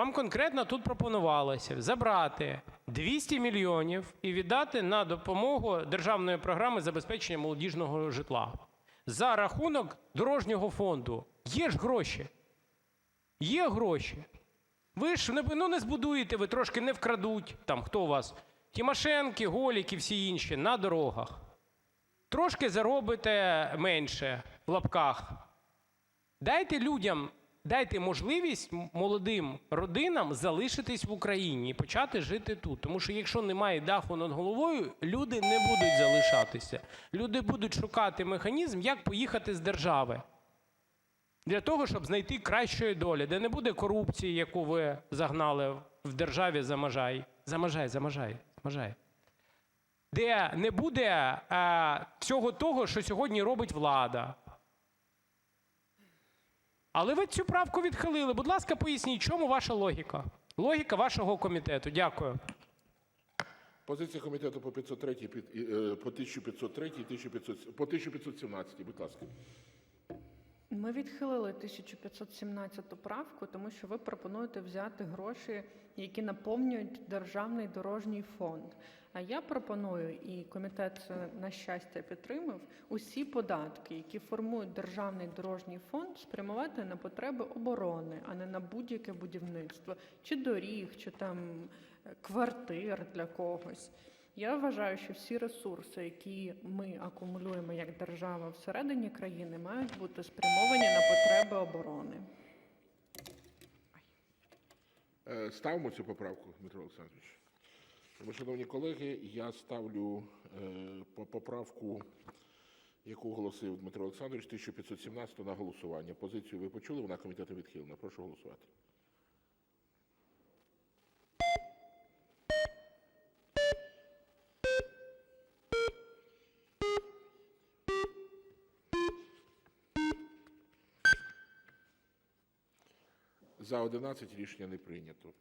Вам конкретно тут пропонувалося забрати 200 мільйонів і віддати на допомогу державної програми забезпечення молодіжного житла за рахунок дорожнього фонду. Є ж гроші. Є гроші. Ви ж не, ну, не збудуєте, ви трошки не вкрадуть, там хто у вас, Тимошенки, Голік і всі інші на дорогах. Трошки заробите менше в лапках. Дайте людям, дайте можливість молодим родинам залишитись в Україні і почати жити тут. Тому що якщо немає даху над головою, люди не будуть залишатися. Люди будуть шукати механізм, як поїхати з держави. Для того, щоб знайти кращої долі, де не буде корупції, яку ви загнали в державі за Можай. За Можай, за Можай, Можай. Де не буде е, всього того, що сьогодні робить влада. Але ви цю правку відхилили. Будь ласка, поясніть, чому ваша логіка? Логіка вашого комітету. Дякую. Позиція комітету по 503, під- і, е, по 1503 і 1500, по 1517, будь ласка. Ми відхилили 1517 правку, тому що ви пропонуєте взяти гроші, які наповнюють державний дорожній фонд. А я пропоную, і комітет це, на щастя підтримав, усі податки, які формують державний дорожній фонд, спрямувати на потреби оборони, а не на будь-яке будівництво, чи доріг, чи там е, квартир для когось. Я вважаю, що всі ресурси, які ми акумулюємо як держава всередині країни, мають бути спрямовані на потреби оборони. Е, Ставимо цю поправку, Дмитро Олександрович. Тому, шановні колеги, я ставлю е, поправку, яку оголосив Дмитро Олександрович, 1517 на голосування. Позицію ви почули, вона комітету відхилена. Прошу голосувати. За 11 рішення не прийнято.